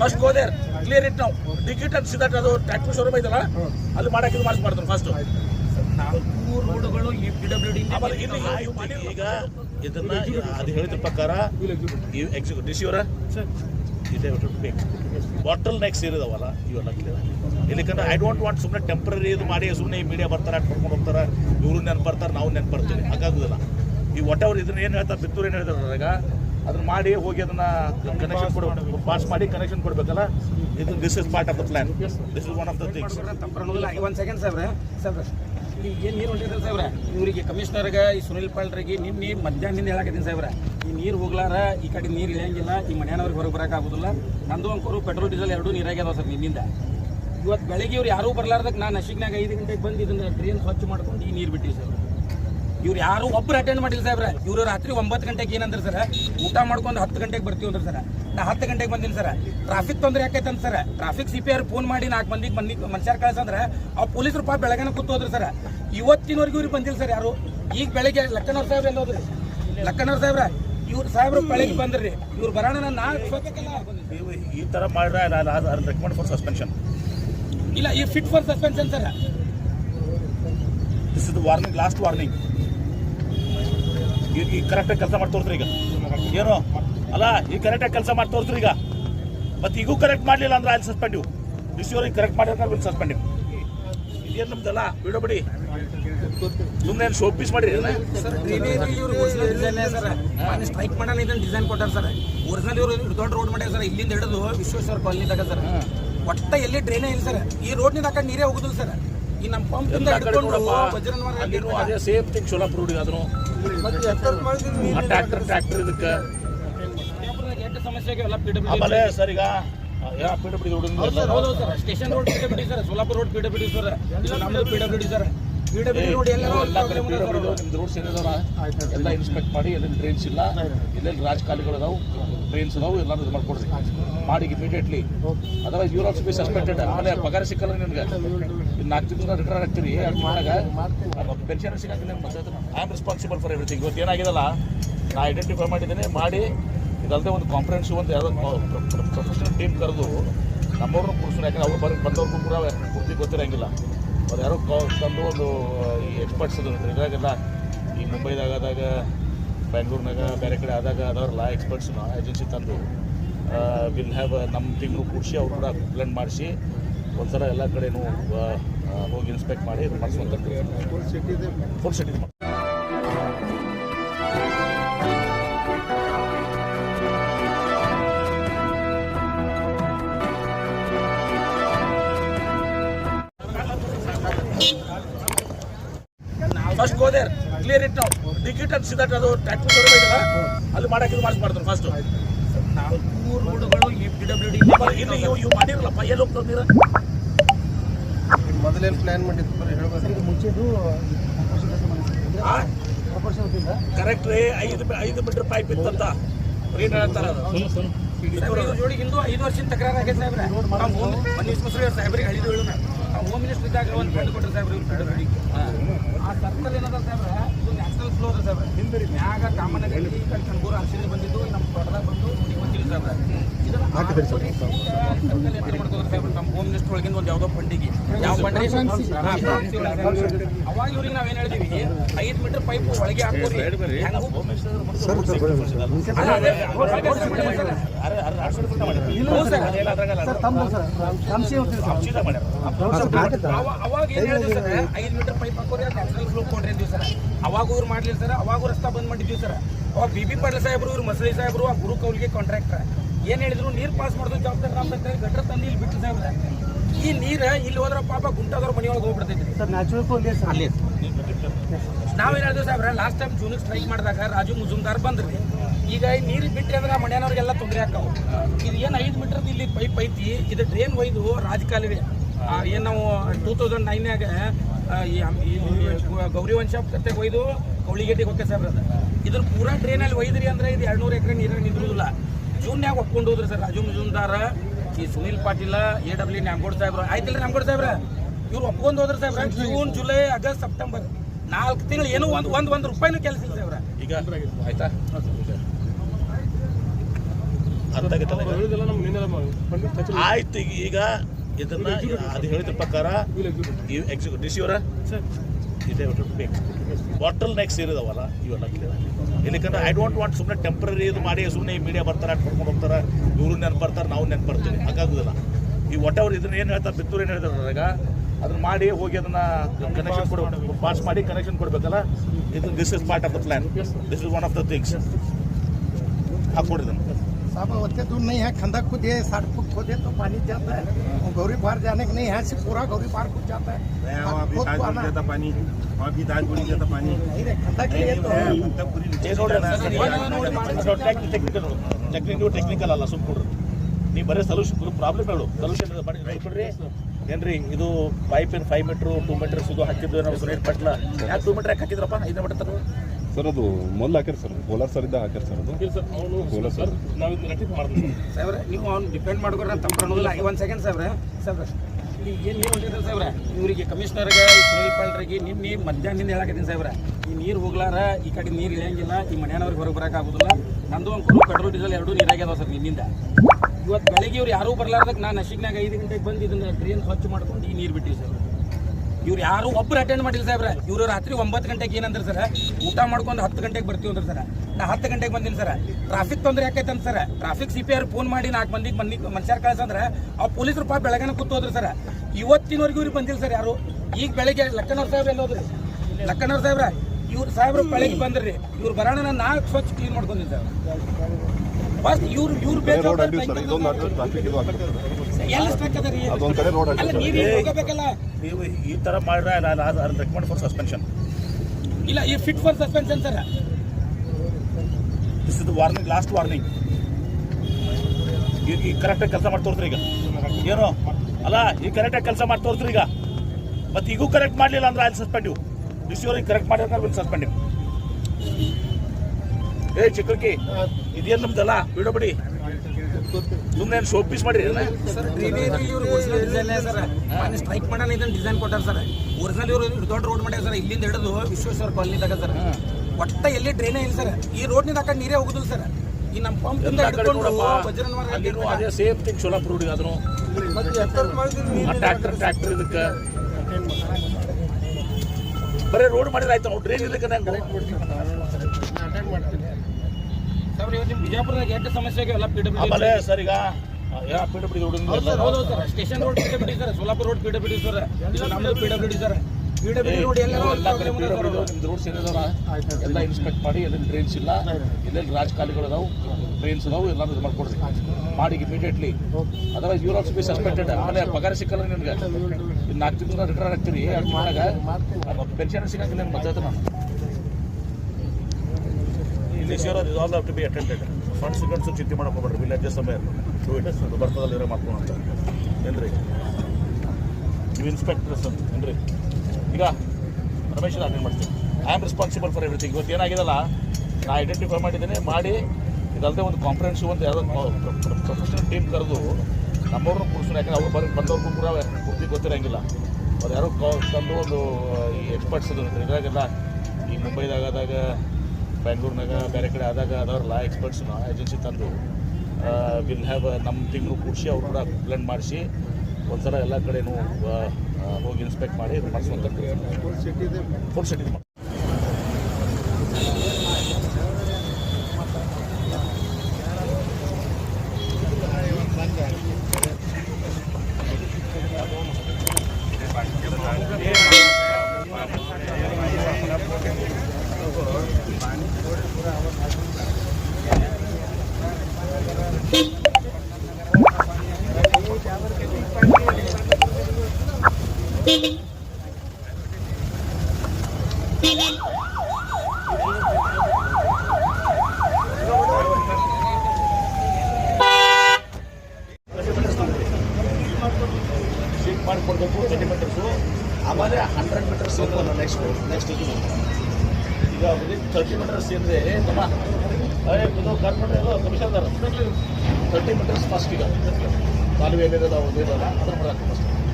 First go there clear it ನಾವು ticket ಅಂತ ಸಿದ್ಧ ಅದು ಟ್ಯಾಕ್ಟರ್ ಶೋರೂಮ್ ಐತಲ್ಲ ಅಲ್ಲಿ ಮಾಡಕ್ಕೆ ಇದು ಮಾಡಿಸ್ಬಾರ್ದು ಮಾಡ್ತಾರೆ ಫಸ್ಟ್ ಈಗ ಇದನ್ನ ಅದು ಹೇಳಿದ ಪ್ರಕಾರ ಡಿ ಸಿ ಅವರ? ಇದೆ ಬಾಟಲ್ ನೆಕ್ಸ್ ಇರೋದವಲ್ಲ ಇವೆಲ್ಲ ಕ್ಲಿಯರ್ ಇಲ್ಲಿಕಂದ್ರೆ ಐ ಡೋಂಟ್ ವಾಂಟ್ ಸುಮ್ಮನೆ ಟೆಂಪ್ರರಿ ಇದು ಮಾಡಿ ಸುಮ್ಮನೆ ಈ ಮೀಡಿಯಾ ಬರ್ತಾರೆ ಅಟ್ ಕರ್ಕೊಂಡು ಹೋಗ್ತಾರೆ ಇವರು ನೆನ್ಪು ಬರ್ತಾರೆ ನಾವು ನೆನ್ಪು ಬರ್ತೀವಿ. ಹಾಗಾಗುದಿಲ್ಲ. ಈ ವಾಟ್ ಎವರ್ ಇದನ್ನ ಏನು ಹೇಳ್ತಾರೆ ಬಿತ್ತೂರು ಏನು ಹೇಳ್ತಾರೆ ಈಗ? ಅದನ್ನ ಮಾಡಿ ಹೋಗಿ ಅದನ್ನ ಕನೆಕ್ಷನ್ ಕೊಡ ಪಾಸ್ ಮಾಡಿ ಕನೆಕ್ಷನ್ ಕೊಡ್ಬೇಕಲ್ಲ? ಇದು this is part of the plan this is one of the things second ಈಗ ಏನು ನೀರು ಹೊಂಟಿದ್ರೆ ಸಾಹೇಬ್ರ ಇವರಿಗೆ ಕಮಿಷನರ್ಗೆ ಈ ಸುನಿಲ್ ಪಾಲ್ರಿಗೆ ನಿನ್ನೆ ಮಧ್ಯಾಹ್ನದಿಂದ ಹೇಳಕತ್ತೀನಿ ಸಾಹೇಬ್ರ ಈ ನೀರು ಹೋಗ್ಲಾರ ಈ ಕಡೆ ನೀರು ಇಳಿಯಂಗಿಲ್ಲ ಈ ಮನೆಯವ್ರಿಗೆ ಹೊರಗೆ ಬರಕ್ಕೆ ಆಗೋದಿಲ್ಲ ನಂದು ಕೊರು ಪೆಟ್ರೋಲ್ ಡೀಸೆಲ್ ಎರಡೂ ನೀರಾಗ್ಯದ ಸರ್ ನಿನ್ನಿಂದ ಇವತ್ತು ಬೆಳಗ್ಗೆ ಇವ್ರು ಯಾರೂ ಬರಲಾರ್ದಕ್ಕೆ ನಾನು ನಶಿಗ್ನಾಗ ಐದು ಗಂಟೆಗೆ ಬಂದು ಇದನ್ನ ಡ್ರೈನ್ ಸ್ವಚ್ಛ ಮಾಡ್ಕೊಂಡು ಈ ನೀರು ಬಿಟ್ಟಿವಿ ಸರ್. ಇವ್ರು ಯಾರು ಒಬ್ರು ಅಟೆಂಡ್ ಮಾಡಿಲ್ಲ ಸಾಹೇಬ್ರ. ಇವರು ರಾತ್ರಿ ಒಂಬತ್ತು ಗಂಟೆಗೆ ಏನಂದ್ರೆ ಸರ್ ಊಟ ಮಾಡ್ಕೊಂಡು ಹತ್ತು ಗಂಟೆಗೆ ಬರ್ತೀವಿ ಅಂದ್ರೆ ಸರ್. ನಾ ಹತ್ತು ಗಂಟೆಗೆ ಬಂದಿನಿ ಸರ್. ಟ್ರಾಫಿಕ್ ತೊಂದರೆ ಯಾಕೈತೆ ಅಂತ sir traffic C P R phone ಮಾಡಿ ನಾಲ್ಕು ಮಂದಿಗೆ ಮಂದಿ ಮನುಷ್ಯರು ಕಳ್ಸಂದ್ರೆ ಆ ಪೊಲೀಸರು ಪಾಪ ಬೆಳಗ್ಗೆ ಕೂತೋದ್ರಿ ಸರ್. ಇವತ್ತಿನವರೆಗೂ ಇವ್ರಿಗೆ ಬಂದಿಲ್ಲ ಸರ್ ಯಾರು. ಈಗ ಬೆಳಗ್ಗೆ ಲಕ್ಕನವ್ರ ಸಾಹೇಬ್ರ ಎಲ್ಲ ಹೋದ್ರಿ? ಲಕ್ಕನವ್ರ ಸಾಹೇಬ್ರ ಇವ್ರು ಸಾಹೇಬ್ರು ಬೆಳಗ್ಗೆ ಬಂದ್ರಿ. ಇವ್ರು ಬರೋಣ ನಾನು ಈ ಥರ ಮಾಡಿದ್ರೆ ರೆಕಮೆಂಡ್ ಫಾರ್ ಸಸ್ಪೆನ್ಷನ್ ಇಲ್ಲ ಈ fit for suspension sir. This is warning last warning ಈಗ ಈಗ ಕರೆಕ್ಟಾಗಿ ಕೆಲಸ ಮಾಡಿ ತೋರಿಸ್ರಿ ಈಗ. ಏನು? ಅಲ್ಲ ಈಗ ಕರೆಕ್ಟಾಗಿ ಕೆಲಸ ಮಾಡಿ ತೋರಿಸ್ರಿ ಈಗ. ಮತ್ತೆ ಈಗೂ ಕರೆಕ್ಟ್ ಮಾಡಲಿಲ್ಲ ಅಂದ್ರೆ ಅಲ್ಲಿ ಸಸ್ಪೆಂಡ್ ಇವು ಡಿಸಿಯವ್ರಿಗೆ ಕರೆಕ್ಟ್ ಮಾಡಿರ್ತಾರೆ ವಿಲ್ ಸಸ್ಪೆಂಡ್ ಇವು ಇದೇನು ನಮ್ದಲ್ಲ? ಬಿಡೋಬಿಡಿ ಸುಮ್ಮನೆ ಶೋ ಪೀಸ್ ಮಾಡಿರಿ ಸ್ಟ್ರೈಕ್ ಮಾಡೋಣ ಇದನ್ನು ಡಿಸೈನ್ ಕೊಟ್ಟಾರ ಸರ್. ಒರಿಜಿನಲ್ ಇವರು ದೊಡ್ಡ ರೋಡ್ ಮಾಡ್ಯಾರ ಸರ್. ಇಲ್ಲಿಂದ ಹಿಡಿದು ವಿಶ್ವೇಶ್ವರ ಕಾಲನಿ ತಗ ಸರ್. ಒಟ್ಟ ಎಲ್ಲಿ ಡ್ರೈನೇ ಇಲ್ಲ ಸರ್. ಈ ರೋಡ್ನಿಂದ ಆ ಕಡೆ ನೀರೇ ಹೋಗುದಿಲ್ಲ ಸರ್. ಈ ನಮ್ಮ ಪಂಪ್ ಅದೇ ಸೇಮ್ ಥಿಂಗ್ ಸೋಲಾಪುರ ಹುಡುಗ ಅದನ್ನು ಟ್ರ್ಯಾಕ್ಟರ್ ಟ್ರ್ಯಾಕ್ಟರ್ ಇದಕ್ಕೆ ಎಷ್ಟು ಸಮಸ್ಯೆಗೆ ಎಲ್ಲ ಪಿ ಡಬ್ಲ್ಯೂ ಆಮೇಲೆ ಸರ್ ಈಗ ಯಾ ಪಿ ಡಬ್ಲ್ಯೂ ಹುಡುಗ ಹೌದು sir station road P W sir Solapur road P W sir ನಮ್ಮದು P W sir P W road ಎಲ್ಲ ಏನಿದಾವ ಎಲ್ಲ ಇನ್ಸ್ಪೆಕ್ಟ್ ಮಾಡಿ ಎಲ್ಲೆಲ್ಲಿ ಡ್ರೈನ್ಸ್ ಇಲ್ಲ ಎಲ್ಲೆಲ್ಲಿ ರಾಜಕಾಲಿಗಳು ಅದಾವು ಡ್ರೈನ್ಸ್ ಅದಾವು ಎಲ್ಲಾನು ಇದು ಮಾಡ್ಕೊಡ್ರಿ. ಮಾಡಿ immediately otherwise your also be suspected ಆಮೇಲೆ ಪಗಾರ ಸಿಕ್ಕಲ್ಲ ನಿಮ್ಗೆ. ನಾಲ್ಕು ತಿಂಗಳ ರಿಟೈರ್ ಆಗ್ತೀರಿ ಎರಡು ತಿಂಗಳಾಗ ಪೆನ್ಷನ್ ಸಿಗಂಗಿಲ್ಲ I am responsible for everything ಇವತ್ತು ಏನಾಗಿದಲ್ಲ? ನಾ ಐಡೆಂಟಿಫೈ ಮಾಡಿದ್ದೇನೆ ಮಾಡಿ ಇದಲ್ಲದೆ ಒಂದು ಕಾಂಪ್ರೆನ್ಸಿವ್ ಒಂದು ಯಾವುದೋ ಪ್ರೊಫೆಷನಲ್ ಟೀಮ್ ಕರೆದು ನಮ್ಮವ್ರನ್ನ ಕೂರಿಸ್ರು. ಯಾಕಂದ್ರೆ ಅವ್ರು ಬರ ಬಂದವ್ರಿಗೂ ಕೂಡ ಪೂರ್ತಿ ಗೊತ್ತಿರಂಗಿಲ್ಲ. ಅವ್ರು ಯಾರೋ ಕಾ ತಂದು ಒಂದು ಈ ಎಕ್ಸ್ಪರ್ಟ್ಸ್ ಇದ್ರಾಗೆಲ್ಲ ಈ ಮುಂಬೈದಾಗ ಆದಾಗ ಬೆಂಗಳೂರಿನಾಗ ಬೇರೆ ಕಡೆ ಆದಾಗ ಅದವ್ರಲ್ಲ ಎಕ್ಸ್ಪರ್ಟ್ಸ್ನ ಏಜೆನ್ಸಿ ತಂದು ವಿಲ್ ಹ್ಯಾವ್ ನಮ್ಮ ಟೀಮ್ನು ಕೂಡಿಸಿ ಅವ್ರು ಕೂಡ ಕಂಪ್ಲೇಂಟ್ ಮಾಡಿಸಿ ಒಂಥರ ಎಲ್ಲ ಕಡೆನೂ ಹೋಗಿ ಇನ್ಸ್ಪೆಕ್ಟ್ ಮಾಡಿ ಇದು ಮಾಡಿಸುವಂಥ ಫುಲ್ ಸಿಟಿ ಫುಲ್ ಫಸ್ಟ್ ಅಂತ ಸಿದಟ್ ಅದು ಟ್ಯಾಕ್ಟ್ರಿ ಐತಲ್ಲ ಅಲ್ಲಿ ಮಾಡಕ್ಕೆ ಇದು ಮಾಡಿಸ್ಬಾರ್ದು ಮಾಡ್ತಾರೆ ಫಸ್ಟ್ ನಾಲ್ಕು ರೋಡ್ಗಳು ಈ ಪಿ ಡಬ್ಲ್ಯೂ ಡಿ ಇಲ್ಲಿ ಇವು ಇವು ಮಾಡಿರಲ್ಲಪ್ಪ ಎಲ್ಲಿ ಹೋಗ್ತದೆ ನೀರು ಮೊದಲೇನು ಪ್ಲಾನ್ ಮಾಡಿದ್ದು ಹೇಳ್ಬೇಕು. ಮುಂಚೆದು ಕರೆಕ್ಟ್ ರೀ ಐದು ಐದು ಮೀಟರ್ ಪೈಪ್ ಇತ್ತಂತ. ಏನ್ ಹೇಳ್ತಾರ ಅದು? ಜೋಡಿ ಹಿಂದೂ ಐದು ವರ್ಷದ ತಕರಾರು ಆಗೈತೆ ಸಾಹೇಬ್ರೆ. ನಾವು ಹೋಮ್ ಮನೀಶ್ ಮಸೂರಿ ಅವ್ರ ಸಾಹೇಬ್ರಿಗೆ ಹೇಳಿದ್ದು ಹೇಳೋಣ ನಾವು ಹೋಮ್ ಮಿನಿಸ್ಟರ್ ಇದ್ದಾಗ ಒಂದು ಫಂಡ್ ಕೊಟ್ಟರು ಸಾಹೇಬ್ರಿಗೆ ಆ ಸರ್ಕಲ್ ಏನದ ಸಾಹೇಬ್ರೆ ಅದ ಸಾಹೇಬ್ರೆ ಹಿಂದೆ ಮ್ಯಾಗ ಕಾಮನ್ ಈ ಕಡೆ ಕಣ್ಗೂರು ಆರ್ಸಿಲಿ ಬಂದಿದ್ದು, ನಮ್ಮ ತೋಟದಾಗ ಬಂದು ಮುಡಿ ಬಂದಿಲ್ಲ ಸಾಹೇಬ್ರೆ ನಮ್ಮ ಹೋಮ್ ಮಿನಿಸ್ಟರ್ ಒಳಗಿಂದ ಒಂದು ಯಾವುದೋ ಫಂಡಿಗೆ ಯಾವ ಫಂಡ್ ಅವಾಗ ಇವ್ರಿಗೆ ನಾವೇನು ಹೇಳಿದೀವಿ ಐದು ಮೀಟರ್ ಪೈಪ್ ಒಳಗೆ ಹಾಕೋರಿ ಅವಾಗ ಏನ್ ಹೇಳಿದ್ವಿ ಸರ್ ಐದು ಮೀಟರ್ ಪೈಪ್ ಹಾಕೋರಿ ನ್ಯಾಷನಲ್ ಫ್ಲೋ ಕೊಡ್ರಿ ಅಂದ್ವಿ ಸರ್ ಅವಾಗ ಇವ್ರು ಮಾಡ್ಲಿಲ್ಲ ಸರ್ ಅವಾಗ ರಸ್ತಾ ಬಂದ್ ಮಾಡಿದ್ವಿ ಸರ್ ಅವಾಗ ಬಿ ಬಿ ಪಾಟೀಲ್ ಸಾಹೇಬ್ರು ಇವ್ರು ಮಸಲಿ ಸಾಹೇಬ್ರು ಆ ಗುರು ಕೌಲ್ಗೆ ಕಾಂಟ್ರಾಕ್ಟರ್ ಏನ್ ಹೇಳಿದ್ರು? ನೀರ್ ಪಾಸ್ ಮಾಡೋದು ಜವಾಬ್ದಾರಿ ನಮ್ದು ಅಂತ ಗಟ್ರ ತಂದು ಇಲ್ಲಿ ಬಿಟ್ಟು ಸಾಹೇಬ್ರ. ಈ ನೀರ ಇಲ್ಲಿ ಹೋದ್ರ ಪಾಪ ಗುಂಟಾದವ್ರ ಮನೆಯೊಳಗೆ ಹೋಗ್ಬಿಡ್ತೈತಿ. ಸರ್ ನ್ಯಾಚುರಲ್ ಅಲ್ಲಿ. ನಾವೇನ್ ಹೇಳಿದ್ವಿ ಸಾಹೇಬ್ರ ಲಾಸ್ಟ್ ಟೈಮ್ ಜೂನಿಗೆ ಸ್ಟ್ರೈಕ್ ಮಾಡಿದಾಗ ರಾಜು ಮುಜುಮ್ದಾರ್ ಬಂದ್ರಿ. ಈಗ ಈ ನೀರು ಬಿಟ್ಟರೆ ಅಂದ್ರೆ ಆ ಮನೆಯವ್ರಿಗೆಲ್ಲ ತೊಂದರೆ ಆಕಾವು ಇದು ಏನು ಐದು ಮೀಟರ್ ಇಲ್ಲಿ ಪೈಪ್ ಐತಿ ಇದು ಡ್ರೈನ್ ಒಯ್ದು ರಾಜಕಾಲುವೆ. ಏನು ನಾವು ಟೂ ತೌಸಂಡ್ ನೈನ್ಯಾಗ ಗೌರಿ ವಂಶ ಕತೆ ಒಯ್ದು ಕೌಳಿಗೆಟ್ಟಿಗೆ ಹೋಗ್ತೇವೆ ಸರ್ ಅದು. ಇದ್ರ ಪೂರಾ ಡ್ರೈನಲ್ಲಿ ಒಯ್ದ್ರಿ ಅಂದ್ರೆ ಇದು ಎರಡ್ನೂರು ಎಕರೆ ನೀರಾಗ ನಿಂದಿರುದಿಲ್ಲ. ಜೂನ್ಯಾಗ ಒಪ್ಕೊಂಡು ಹೋದ್ರಿ ಸರ್? ರಾಜು ಮುಜುಮ್ದಾರ ಈ ಸುನೀಲ್ ಪಾಟೀಲ ಎ ಡಬ್ಲ್ಯೂ ಸಾಹೇಬ್ರು ಸಾಹೇಬ್ರ. ಆಯ್ತಿಲ್ಲ ನ್ಯಾಮಗೋಡ್ ಸಾಹೇಬ್ರ? ಇವ್ರು ಒಪ್ಕೊಂಡು ಹೋದ್ರೆ ಸಾಹೇಬ್ರ. ಜೂನ್ ಜುಲೈ ಆಗಸ್ಟ್ ಸೆಪ್ಟೆಂಬರ್ ನಾಲ್ಕು ತಿಂಗಳು ಏನೋ ಒಂದು ಒಂದು ಒಂದು ರೂಪಾಯಿನೂ ಕೆಲಸ ಇಲ್ಲ ಸಾಹೇಬ್ರ. ಈಗ ಆಯ್ತಾ? ಆಯ್ತು ಈಗ ಇದನ್ನ ಅದು ಹೇಳಿದ ಪ್ರಕಾರ ಡಿಸಿಯವರ ಇದೆ ಬಾಟಲ್ ನೆಕ್ಸ್ ಇರೋದವಲ್ಲ, ಇವೆಲ್ಲ ಕ್ಲಿಯರ್ ಇಲ್ಲಿಕಂದ್ರೆ ಐ ಡೋಂಟ್ ವಾಂಟ್ ಸುಮ್ಮನೆ ಟೆಂಪ್ರರಿ ಇದು ಮಾಡಿ ಸುಮ್ಮನೆ ಮೀಡಿಯಾ ಬರ್ತಾರೆ, ಕರ್ಕೊಂಡು ಹೋಗ್ತಾರೆ, ಇವರು ನೆನ್ಪು ಬರ್ತಾರೆ ನಾವು ನೆನ್ಪು ಬರ್ತೀವಿ ಹಾಗಾಗುದಿಲ್ಲ. ಈ ವಾಟ್ ಎವರ್ ಇದನ್ನ ಏನು ಹೇಳ್ತಾರೆ, ಬಿತ್ತೂರು ಏನು ಹೇಳ್ತಾರೆ ಅದ್ರಾಗ, ಅದನ್ನ ಮಾಡಿ ಹೋಗಿ ಅದನ್ನ ಕನೆಕ್ಷನ್ ಕೊಡ ಪಾಸ್ ಮಾಡಿ ಕನೆಕ್ಷನ್ ಕೊಡಬೇಕಲ್ಲ? ಇದು this is part of the plan this is one of the things ಇದನ್ನ साहब उतने दूर नहीं है खंदक खुद ये साठ फुट खोदे तो पानी जाता है और गौरी पार जाने के नहीं यहाँ से पूरा गौरी पार खुद जाता है वहाँ भी खुद ताज को बुड़ी आना जाता पानी वहाँ भी ताज बुड़ी जाता पानी नहीं रे खंदक के लिए तो तब पूरी ಏ ನೋಡ್ರಿ ಟೆಕ್ನಿಕಲ್ ಟೆಕ್ನಿಕ್ ಟೆಕ್ನಿಕಲ್ ಅಲ್ಲ ಸುಮ್ ಕೊಡ್ರಿ ನೀವು ಬರೀ ಸೊಲ್ಯೂಷನ್ ಪ್ರಾಬ್ಲಮ್ ಹೇಳು ಸೊಲ್ಯೂಷನ್ ಮಾಡಿ ಕೊಡ್ರಿ ಏನ್ರಿ ಇದು ಪೈಪ್ ಏನು ಫೈವ್ ಮೀಟ್ರು ಟೂ ಮೀಟರ್ಸ್ ಇದು ಹಾಕಿದ್ದು ನಾವು ಸುರೇಟ್ ಪಟ್ಲ ಯಾಕೆ ಟೂ ಮೀಟರ್ ಯಾಕೆ ಹಾಕಿದ್ರಪ್ಪ ಐದು ಮೀಟರ್ ತಗೋ ಸರ್ ಅದು ಮೊದಲು ಹಾಕ್ಯಾರ ಸರ್ ಕೋಲಾರ ಸರ್ ಇದ್ದ ಹಾಕ್ಯಾರ ಸರ್ ಅದು. ಕೋಲಾರ್ ಸರ್. ಸಾಹೇಬ್ರೆ ನೀವು ಅವ್ನು ಡಿಪೆಂಡ್ ಮಾಡ್ಕೊಂಡ್ರೆ ತಪ್ಪು ಅನ್ನೋದಿಲ್ಲ ಒಂದು ಸೆಕೆಂಡ್ ಸಾಹೇಬ್ರೆ. ಸಾಹೇಬ್ರೆ ಈಗ ಏನು ನೀರು ಹೊಂಟಿದ್ರೆ ಸಾಹೇಬ್ರೆ? ಇವರಿಗೆ ಕಮಿಷನರ್ಗೆ ಈ ಸುನೀಲ್ ಪಾಲ್ರಿಗೆ ನಿನ್ನೆ ಮಧ್ಯಾಹ್ನದಿಂದ ಹೇಳಕತ್ತೀನಿ ಸಾಹೇಬ್ರೆ. ಈ ನೀರು ಹೋಗ್ಲಾರ ಈ ಕಡೆ ನೀರು ಇಳಿಯಂಗಿಲ್ಲ ಈ ಮನೆಯವ್ರಿಗೆ ಹೊರಗೆ ಬರಕ್ಕೆ ಆಗೋದಿಲ್ಲ. ನಂದು ಒಂದು ಪೆಟ್ರೋಲ್ ಡೀಸೆಲ್ ಎರಡೂ ನೀರಾಗ್ಯದ ಸರ್ ನಿನ್ನಿಂದ. ಇವತ್ತು ಬೆಳಗ್ಗೆ ಇವ್ರು ಯಾರೂ ಬರ್ಲಾರ್ದಕ್ಕೆ ನಾನು ನಶಿಗ್ನಾಗ ಐದು ಗಂಟೆಗೆ ಬಂದು ಇದನ್ನ ಡ್ರೈನ್ ಸ್ವಚ್ಛ ಮಾಡ್ಕೊಂಡು ಈ ನೀರು ಬಿಟ್ಟಿವಿ ಸರ್. ಇವ್ರು ಯಾರು ಒಬ್ರು ಅಟೆಂಡ್ ಮಾಡಿಲ್ಲ ಸಾಹೇಬ್ರೆ. ಇವರು ರಾತ್ರಿ ಒಂಬತ್ತು ಗಂಟೆಗೆ ಏನಂದ್ರೆ ಸರ್ ಊಟ ಮಾಡ್ಕೊಂಡು ಹತ್ತು ಗಂಟೆಗೆ ಬರ್ತೀವಿ ಅಂದ್ರೆ ಸರ್. ನಾ ಹತ್ತು ಗಂಟೆಗೆ ಬಂದಿನಿ ಸರ್. ಟ್ರಾಫಿಕ್ ತೊಂದರೆ ಯಾಕೈತೆ ಅಂತ sir? Traffic C P R phone ಮಾಡಿ ನಾಲ್ಕು ಮಂದಿಗೆ ಮನಿ ಮನುಷ್ಯರ ಕಳ್ಸಂದ್ರೆ ಆ ಪೊಲೀಸರು ಪಾಪ ಬೆಳಗ್ಗೆ ಕೂತೋದ್ರು ಸರ್. ಇವತ್ತಿನವರೆಗೂ ಇವ್ರಿಗೆ ಬಂದಿಲ್ಲ ಸರ್ ಯಾರು? ಈಗ ಬೆಳಗ್ಗೆ ಲಕ್ಕನವ್ರ ಸಾಹೇಬ್ ಎಲ್ಲ ಹೋದ್ರಿ? ಲಕ್ಕನವ್ರ ಸಾಹೇಬ್ರ ಇವ್ರು ಸಾಹೇಬ್ರು ಬೆಳಗ್ಗೆ ಬಂದ್ರಿ. ಇವ್ರು ಬರೋಣ ನಾಲ್ಕು ಸ್ವಚ್ಛ ಕ್ಲೀನ್ ಮಾಡ್ಕೊಂಡಿದ್ದೆ ಸರ್. ಫಸ್ಟ್ ಇವ್ರು ಇವ್ರು ಬೇರೆ ಅದೊಂದ್ ಕಡೆ ರೋಡ್ ನೀವು ಈ ತರ ಮಾಡಿದ್ರೆ ನಾನು ರೆಕಮೆಂಡ್ ಫಾರ್ ಸಸ್ಪೆನ್ಷನ್ ಇಲ್ಲ ಈ fit for suspension sir this is warning last warning ಈಗ ಕರೆಕ್ಟಾಗಿ ಕೆಲಸ ಮಾಡಿ ತೋರ್ಸ್ರಿ ಈಗ. ಏನು? ಅಲ್ಲ ಈಗ ಕರೆಕ್ಟಾಗಿ ಕೆಲಸ ಮಾಡಿ ತೋರ್ಸ್ರಿ ಈಗ. ಮತ್ತೆ ಈಗೂ ಕರೆಕ್ಟ್ ಮಾಡಲಿಲ್ಲ ಅಂದ್ರೆ ಅಲ್ಲಿ ಸಸ್ಪೆಂಡ್ ಇವು ರಿಸೀವರಿಗೆ ಕರೆಕ್ಟ್ ಮಾಡಿದ್ರೆ ಸಸ್ಪೆಂಡ್ ಇವು ಏ ಚಿಕ್ಕಿ ಇದೇನು ನಮ್ದಲ್ಲ? ಬಿಡೋ ಬಿಡಿ. ಸುಮ್ಮನೆ ಶೋ ಪೀಸ್ ಮಾಡಿರಿ ಸರ್ ಡಿಸೈನ್ ಸರ್. ನಾನು ಸ್ಟ್ರೈಕ್ ಮಾಡೋಣ ಇದನ್ನ ಡಿಸೈನ್ ಕೊಟ್ಟಾರ ಸರ್. ಒರಿಜಿನಲ್ ಇವರು ದೊಡ್ಡ ರೋಡ್ ಮಾಡ್ಯಾರ ಸರ್. ಇಲ್ಲಿಂದ ಹಿಡಿದು ವಿಶ್ವೇಶ್ವರ ಕಾಲನಿದಾಗ ಸರ್. ಒಟ್ಟ ಎಲ್ಲಿ ಟ್ರೈನೇ ಇಲ್ಲ ಸರ್. ಈ ರೋಡ್ನಿಂದ ನಿಂದ ಕಡೆ ನೀರೇ ಹೋಗುದಿಲ್ಲ ಸರ್. ಈ ನಮ್ಮ ಪಂಪ್ ಹಿಡ್ಕೊಂಡು ಅಲ್ಲಿನೂ ಅದೇ ಸೇಮ್ ಥಿಂಗ್ ಸೋಲಾಪುರ ಹುಡುಗ ಅದನ್ನು ಟ್ರ್ಯಾಕ್ಟರ್ ಟ್ರ್ಯಾಕ್ಟರ್ ಇದಕ್ಕೆ. ಬರೀ ರೋಡ್ ಮಾಡಿದ್ರೆ ಆಯ್ತು ನಾವು ಡ್ರೈನ್ ಇದಕ್ಕೆ ನಾನು ಕರೆಕ್ಟ್ ನಿಮ್ಮ ಬಿಜಾಪುರದಾಗ ಸಮಸ್ಯೆ ಎಲ್ಲ ಆಮೇಲೆ ಸರ್? ಈಗ ಯಾ ಪಿ ಡಬ್ಲ್ಯೂ ಹುಡುಗ ಹೌದು sir station road P W sir Solapur road P W sir. ಇದು ನಮ್ಮದು P W sir. P W road ಎಲ್ಲ ರೋಡ್ಸ್ ಎಲ್ಲ ಇನ್ಸ್ಪೆಕ್ಟ್ ಮಾಡಿ ಇಲ್ಲ ಎಲ್ಲೆಲ್ಲಿ ರಾಜಕಾಲಿಗಳು ಅದಾವು ಟ್ರೈನ್ಸ್ ಅದಾವು ಎಲ್ಲ ಇದು ಮಾಡ್ಕೊಡ್ರಿ. ಮಾಡಿ immediately otherwise your also be suspended ಆಮೇಲೆ ಪಗಾರ ಸಿಕ್ಕಲ್ಲ ನಿಮ್ಗೆ. ಇನ್ನು ನಾಲ್ಕು ತಿಂಗಳ ರಿಟೈರ್ ಆಗ್ತೀರಿ ಎರಡು ತಿಂಗಳಾಗ ಪೆನ್ಷನ್ ಸಿಗಂಗಿಲ್ಲ ನಿಮ್ಮ ಮದ್ದತನ ಇಲ್ಲಿ sure is all to be attended funds ಗಿಂಡ್ಸು ಚಿಂತೆ ಮಾಡ್ಕೊಬೇಡ್ರಿ. ವಿಲ್ ಅಡ್ಜಸ್ಟ್ ಸಮಯ ಟು ಇಟ್ ಅದು ಬರ್ತದಲ್ಲಿ ಇರೋ ಮಾಡ್ಕೊಂಡು ಅಂತ. ಏನ್ರಿ? ನೀವು ಇನ್ಸ್ಪೆಕ್ಟರ್ಸ್ ಅಂತ ಏನ್ರಿ? ಈಗ ರಮೇಶ್ ಅಟೆಂಡ್ ಮಾಡ್ತೀನಿ. I am responsible for everything ಇವತ್ತು ಏನಾಗಿದಲ್ಲ? ನಾ ಐಡೆಂಟಿಫೈ ಮಾಡಿದ್ದೇನೆ. ಮಾಡಿ ಇದಲ್ಲದೆ ಒಂದು ಕಾಂಪ್ರಹೆನ್ಸಿವ್ ಒಂದು ಯಾವುದೋ ಪ್ರೊಫೆಷನಲ್ ಟೀಮ್ ಕರೆದು ನಮ್ಮವ್ರನ್ನ ಕೂರಿಸೋಣ ಯಾಕಂದ್ರೆ ಅವ್ರು ಬಂದು ಬಂದವ್ರಿಗೂ ಕೂಡ ಪೂರ್ತಿ ಗೊತ್ತಿರಂಗಿಲ್ಲ. ಅವ್ರು ಯಾರೋ ತಂದು ಒಂದು ಈ ಎಕ್ಸ್ಪರ್ಟ್ಸ್ ಇದ್ರಾಗೆಲ್ಲ ಈ ಮುಂಬೈದಾಗ ಆದಾಗ ಬ್ಯಾಂಗ್ಳೂರ್ನಾಗ ಬೇರೆ ಕಡೆ ಆದಾಗ ಎಕ್ಸ್‌ಪರ್ಟ್ಸ್ ಎಕ್ಸ್ಪರ್ಟ್ಸ್ನ ಏಜೆನ್ಸಿ ತಂದು ವಿಲ್ ಹ್ಯಾವ್ ನಮ್ಮ ಟೀಮ್ನು ಕೂಡಿಸಿ ಅವ್ರು ಕೂಡ ಬ್ಲೆಂಡ್ ಮಾಡಿಸಿ ಒಂದ್ಸಲ ಎಲ್ಲ ಕಡೆನೂ ಹೋಗಿ ಇನ್ಸ್ಪೆಕ್ಟ್ ಮಾಡಿ ಮಾಡಿಸುವಂಥ ಫುಲ್ ಸಿಟಿ ಶೀಟ್ ಮಾಡಿ ಕೊಡಬೇಕು ತರ್ಟಿ ಮೀಟರ್ಸು ಆಮೇಲೆ ಹಂಡ್ರೆಡ್ ಮೀಟರ್ಸ್ ನೆಕ್ಸ್ಟ್ ನೆಕ್ಸ್ಟ್ ಇದು ಈಗ ತರ್ಟಿ ಮೀಟರ್ಸ್ ಅಂದರೆ ನಮ್ಮ ಇದು ಕಾರ್ಪೊರೇಟ್ ಇದು ಕಮಿಷನರ್ ತರ್ಟಿ ಮೀಟರ್ಸ್ ಫಸ್ಟ್ ಈಗ ಕಾಲುವೆ ಏನಿರೋದು ನಾವು ಇದಲ್ಲ ಅದನ್ನ ಮಾಡಕ್ಕೆ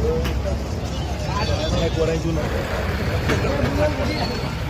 41.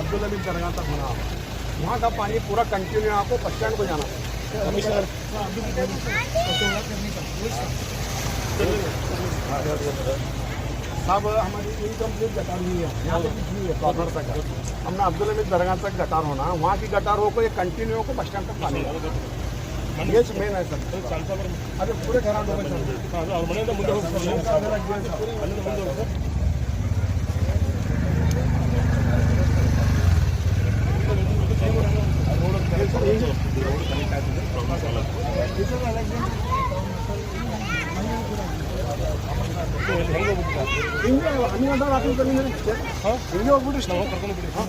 अब्दुल अली दरगाह तक बना वहाँ का पानी पूरा कंटिन्यू है आपको बस स्टैंड को जाना कमिश्नर हमारी इनकम्प्लीट गटार हुई है यहाँ है तक हमने अब्दुल अमीर दरगाह तक गटार होना वहाँ की गटार हो को ये कंटिन्यू हो को बस स्टैंड तक पानी ಎಸ್ ಮೇನ್ ಆಯ್ತು ಅದು ಪೂರೇ ಖರಾಬ್ ಅವ್ರ ಮನೆಯಿಂದ ಮುಂದೆ ಹೋಗ್ತಾರೆ ಹಿಂಗೆ ಹನ್ನೆರಡು ಗಂಟೆ ರಾತ್ರಿ ಬಂದಿದ್ದೀರಿ ಹಾಂ ಹಿಂಗೆ ಹೋಗ್ಬಿಟ್ರಿ ನಾವು ಕರ್ಕೊಂಡು ಬಿಡಿ ಹಾಂ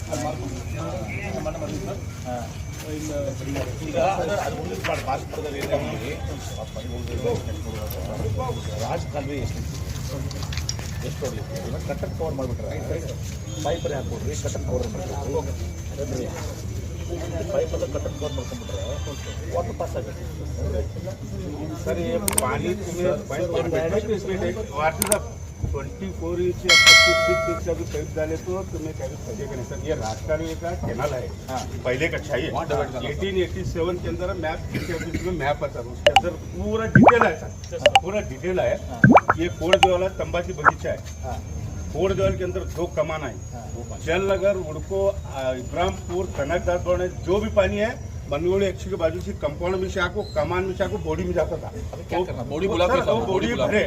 ಈಗ ಸರ್ ಅದು ಒಂದು ಮಾಡಿ ಭಾರತದಲ್ಲಿ ಏನಾಗಿ ರಾಜ್ ಕಾಲುವೆ ಎಷ್ಟು ಎಷ್ಟು ಹೊಡಲಿಕ್ಕೆ ಇವತ್ತು ಕಟ್ಟಕ್ಕೆ ಕವರ್ ಮಾಡಿಬಿಟ್ರೆ ಪೈಪಲ್ಲಿ ಹಾಕ್ಕೊಡ್ರಿ ಕಟ್ಟಕ್ಕೆ ಕವರ್ ಮಾಡಿಬಿಟ್ರಿ ಪೈಪಲ್ಲಿ ಕಟ್ಟಕ್ಕೆ ಕವರ್ ಮಾಡ್ಕೊಂಡ್ಬಿಟ್ರೆ ವಾಟರ್ ಪಾಸ್ ಆಗುತ್ತೆ ಸರ್ ಪಾನಿ ವಾಟ್ಸಪ್ ट्वेंटी फोर इंच या पच्चीस फीट बीच का भी पाइप डाले तो तुम्हें कभी सजेगा नहीं सर ये राजस्थान का कैनल है। पहले का चाहिए एटीन एटी सेवन के अंदर मैप के में मैप है सर उसके अंदर पूरा डिटेल है सर पूरा डिटेल है। ये कोड़ वाला तंबाची बगीचा है। कोड़ देवल के अंदर दो कमान है। जल नगर उड़को आ, इब्राहिमपुर कनकदास जो भी पानी है बनगोड़ी एक्सी के बाजू से कंपाउंड में से आको कमान में से आको बॉडी में जाता था। बॉडी बुला के बॉडी के। भरे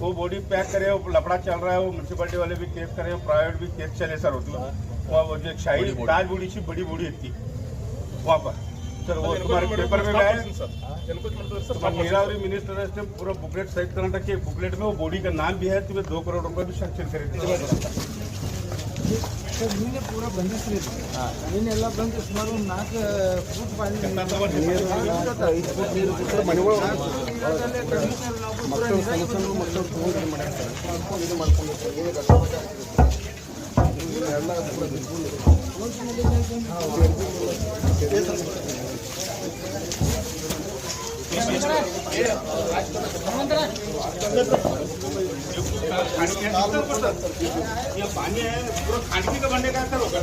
वो बॉडी पैक करे वो लफड़ा चल रहा है वो म्युन्सिपाल्टी वाले भी केस करे प्राइवेट भी केस चले सर होती है वो जो एक शाही ताज बूढ़ी थी बड़ी बूढ़ी थी। वहाँ पर। सर वो तुम्हारे पेपर में आया मीरावरी मिनिस्टर ने पूरा बुकलेट सहित कर्नाटक के बुकलेट में वो बॉडी का नाम भी है तुम्हें दो करोड़ रुपये भी सैक्शन करे। ಸರ್ ನೀನೇ ಪೂರ ಬಂದಿಸ್ರಿ ನೀನೆಲ್ಲ ಬಂದು ಸುಮಾರು ಒಂದು ನಾಲ್ಕು ಫುಟ್ ಪಾನಿ ये पानी है पूरा खाने का बनने का असर होगा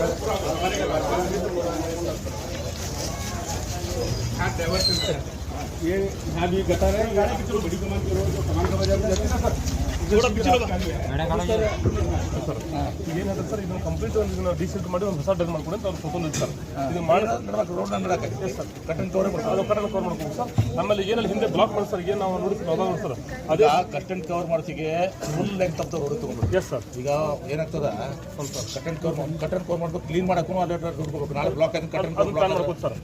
ये यहाँ भी गटर है। बड़ी कमान करो तो कमान का बजा में जाते हैं ना सर ಏನಂದ್ರೆ ಸರ್ ಇದು ಕಂಪ್ಲೀಟ್ ಒಂದು ಇದನ್ನ ಡಿಸಿಲ್ಟ್ ಮಾಡಿ ಒಂದು ಹೊಸ ಡನ್ ಮಾಡ್ಕೊಡಿ ಅಂತ ಅವ್ರು ತೊಗೊಂಡು ಸರ್ ಇದು ಮಾಡಿ ರೋಡ್ ಸರ್ ಕಟ್ಟನ್ ಕವರ್ ಅದು ಕಟನ್ ಕವರ್ ಮಾಡ್ಕೊಂಡು ಸರ್ ಆಮೇಲೆ ಏನಲ್ಲಿ ಹಿಂದೆ ಬ್ಲಾಕ್ ಮಾಡಿ ಸರ್ ಏನು ನಾವು ನೋಡ್ತೀವಿ ಅದಾಗ ಸರ್ ಅದೇ ಕಟ್ಟನ್ ಕವರ್ ಮಾಡ್ಸಿಗೆ ಫುಲ್ ಆಫ್ ದ ರೋಡ್ ತಗೊಂಡ್ಬಿಡ್ರಿ ಎಸ್ ಸರ್ ಈಗ ಏನಾಗ್ತದ ಸ್ವಲ್ಪ ಕಟ್ಟನ್ ಕವರ್ ಕಟ್ಟನ್ ಕವರ್ ಮಾಡ್ಬೇಕು ಕ್ಲೀನ್ ಮಾಡಕ್ಕೂ ಅಲ್ಲೇ ದುಡ್ಡು ಕೊಡ್ಬೇಕು ನಾಳೆ ಬ್ಲಾಕ್ ಆಗಿ ಕಟ್ಟನ್ ಅದು ಪ್ಲಾನ್ ಕವರ್ ಮಾಡ್ಬೋದು ಸರ್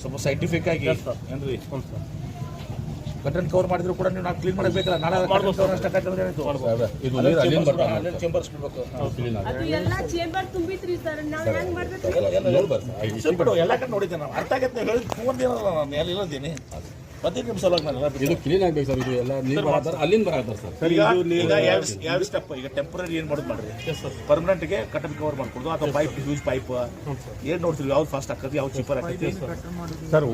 ಸ್ವಲ್ಪ ಸೈಂಟಿಫಿಕ್ ಆಗಿ. ಏನ್ರಿ ಹ್ಞೂ ಸರ್ ಕಟ್ಟನ್ ಕವರ್ ಮಾಡಿದ್ರು ಕೂಡ ನೀವು ನಾವು ಕ್ಲೀನ್ ಮಾಡಬೇಕಲ್ಲ ನಾಳೆ ಚೇಂಬರ್ಸ್ ಬಿಡ್ಬೇಕು. ಅದು ಎಲ್ಲ ಚೇಂಬರ್ ತುಂಬಿತ್ರಿ ಸರ್ ನಾವ್ ಹೆಂಗ್ ಮಾಡ್ಬೇಕು? ಸ್ವಲ್ಪ ಬಿಡು, ಎಲ್ಲ ಕಡೆ ನೋಡಿದ್ದೆ ನಾವು ಅರ್ಥ ಆಗತ್ತೆ ಹೇಳಿ ಹೇಳಿದ್ ಫೋನ್ ಏನಲ್ಲ ನಾನು ಎಲ್ಲಿ ಮತ್ತೆ ನಿಮ್ಮ ಸಲುವಾಗಿ ನಾನು ಇದು ಕ್ಲೀನ್ ಆಗ್ಬೇಕು ಸರ್ ಇದು ಎಲ್ಲ ನೀರು ಬರತ್ತಾರ ಅಲ್ಲಿಂದ ಬರತ್ತಾರ ಸರ್. ಇದು ಈಗ ಯಾವ ಯಾವ ಸ್ಟೆಪ್ ಈಗ ಟೆಂಪರರಿ ಏನು ಮಾಡೋದು ಮಾಡ್ರಿ? ಪರ್ಮನೆಂಟ್ಗೆ ಕಟನ್ ಕವರ್ ಮಾಡ್ಕೊಡೋದು ಅಥವಾ ಪೈಪ್ ಯೂಸ್ ಪೈಪ್ ಏನು ನೋಡ್ತೀವಿ ಯಾವ್ದು ಫಾಸ್ಟ್ ಆಗ್ತದೆ ಯಾವ್ದು ಚೀಪರ್ ಆಗ್ತದೆ? ಸರ್ ಸರ್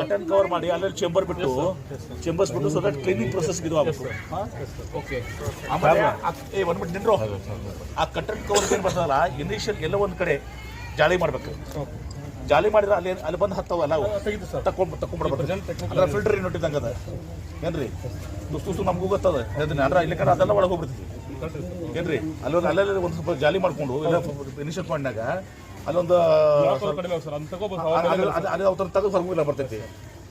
ಕಟನ್ ಕವರ್ ಮಾಡಿ ಅಲ್ಲಲ್ಲಿ ಚೇಂಬರ್ ಬಿಟ್ಟು ಚೇಂಬರ್ಸ್ ಬಿಟ್ಟು ಸೊ ದಟ್ ಕ್ಲೀನಿಂಗ್ ಪ್ರೊಸೆಸ್ ಇದು ಆಗಬೇಕು. ಓಕೆ ಆಮೇಲೆ ಆ ಕಟನ್ ಕವರ್ ಏನು ಬರ್ತದಲ್ಲ? ಇನಿಷಿಯಲ್ ಎಲ್ಲ ಒಂದು ಕಡೆ ಜಾಲಿ ಮಾಡ್ಬೇಕು. ಜಾಲಿ ಮಾಡಿದ್ರೆ ಅಲ್ಲಿ ಅಲ್ಲಿ ಬಂದು ಹತ್ತವಲ್ಲ ಅವು. ತಕೊಂಡ್ ತಕೊಂಡ್ಬಿಡ್ಬೇಕು ಅದ್ರ ಫಿಲ್ಟರ್ ಏನು ಇಟ್ಟಿದ್ದಂಗೆ ಅದ? ಏನ್ರಿ? ಸುಸ್ತು ನಮಗೂ ಗೊತ್ತದ. ಅದನ್ನ ಅಂದ್ರೆ ಇಲ್ಲಿ ಕಡೆ ಅದೆಲ್ಲ ಒಳಗೆ ಹೋಗ್ಬಿಡ್ತೀವಿ ಏನ್ರಿ? ಅಲ್ಲೊಂದು ಅಲ್ಲಲ್ಲಿ ಒಂದು ಸ್ವಲ್ಪ ಜಾಲಿ ಮಾಡ್ಕೊಂಡು ಇಲ್ಲ ಇನಿಷಿಯಲ್ ಪಾಯಿಂಟ್ನಾಗ ಅಲ್ಲೊಂದು ಅದು ಅವ್ರ ಅವ್ರ ತೆಗೆದು ಹೊರಗಿಲ್ಲ ಬರ್ತೈತಿ.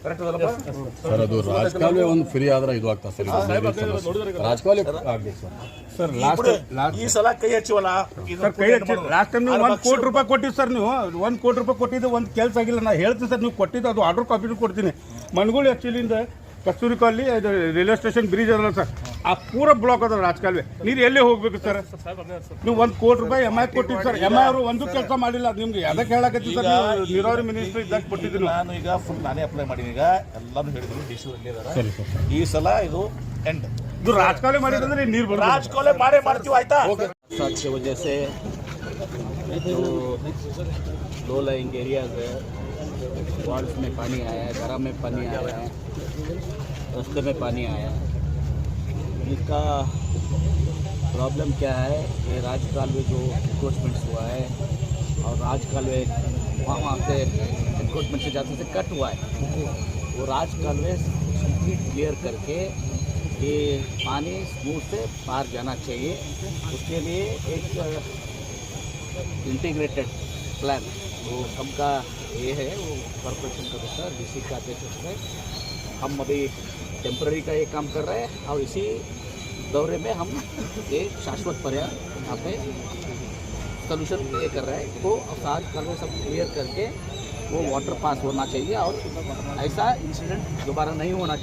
ಸರ್ ಅದು ರಾಜಕಾಲುವೆ ಒಂದು ಫ್ರೀ ಆದ್ರೆ ಇದು ಆಗ್ತದೆ ಸರ್. ನೀರಿನ ರಾಜಕಾಲುವೆ ಆಗ್ಬೇಕು ಸರ್ ಸರ್. ಈ ಲಾಸ್ಟ್ ಈ ಸಲ ಕೈ ಹಚ್ಚುವಲ್ಲ? ಸರ್ ಕೈ ಹಚ್ಚಿ ಲಾಸ್ಟ್ ಟೈಮ್ ನೀವು ಒಂದು ಕೋಟಿ ರೂಪಾಯಿ ಕೊಟ್ಟಿದ್ದು ಸರ್ ನೀವು. ಒಂದು ಕೋಟಿ ರೂಪಾಯಿ ಕೊಟ್ಟಿದ್ದು ಒಂದು ಕೆಲಸ ಆಗಿಲ್ಲ. ನಾ ಹೇಳ್ತೀನಿ ಸರ್ ನೀವು ಕೊಟ್ಟಿದ್ದು ಅದು ಆರ್ಡರ್ ಕಾಪಿ ಕೊಡ್ತೀನಿ. ಮನ್ಗಳು ಆ್ಯಕ್ಚುಲಿಂದ ಕಸ್ತೂರಿ ಕಾಲನಿ ಇದು ರೈಲ್ವೆ ಸ್ಟೇಷನ್ ಬ್ರಿಡ್ಜ್ ಅದಲ್ಲ ಸರ್ ಆ ಪೂರ ಬ್ಲಾಕ್ ಅದ ರಾಜಕಾಲುವೆ ನೀರು ಎಲ್ಲೇ ಹೋಗ್ಬೇಕು ಸರ್ ನೀವು ಒಂದು ಕೋಟಿ ರೂಪಾಯಿ ಎಮ್ ಐ ಕೊಟ್ಟಿದ್ದು ಸರ್ ಎಮ್ ಐ ಅವರು ಒಂದು ಕೆಲಸ ಮಾಡಿಲ್ಲ ನಿಮ್ಗೆ ಅದಕ್ಕೆ ಹೇಳಕತ್ತಿ ಸರ್ ನೀವು ನೀರಾವರಿ ಮಿನಿಸ್ಟ್ರಿ ಇದ್ದಾಗ ಕೊಟ್ಟಿದ್ದೀನಿ ನಾನು ಈಗ ಫುಲ್ ನಾನೇ ಅಪ್ಲೈ ಮಾಡೀನಿ ಈಗ ಎಲ್ಲಾನು ಹೇಳಿದ್ರು ಡಿ ಸಿ ಇದಾರೆ ಈ ಸಲ ಇದು ಎಂಡ್ ಇದು ರಾಜಕಾಲುವೆ ಮಾಡಿದ್ರೆ ನೀರು ಬರೋದು ರಾಜಕಾಲೆ ಮಾಡೇ ಮಾಡ್ತೀವಿ ಆಯ್ತಾ बरसात की वजह से जो लो लाइंग एरियाज है वार्ड्स में पानी आया है घरा में पानी आया है रास्ते में पानी आया। इसका प्रॉब्लम क्या है, ये राजकाल में जो इंक्रोचमेंट्स हुआ है, और राजकाल में वहाँ वहाँ से इंक्रोचमेंट से जाते से कट हुआ है। वो राजकाल में कंप्लीट क्लियर करके ये पानी स्मूथ से पार जाना चाहिए। उसके लिए एक इंटीग्रेटेड प्लान वो सबका ये है, वो कॉरपोरेशन का है डीसी का अध्यक्ष हम अभी टेम्पररी का ये काम कर रहा है और इसी दौरे में हम ये शाश्वत पर्याय यहाँ पे सोल्यूशन ये कर रहे हैं तो आज कल सब क्लियर करके वो वाटर पास होना चाहिए और ऐसा इंसिडेंट दोबारा नहीं होना चाहिए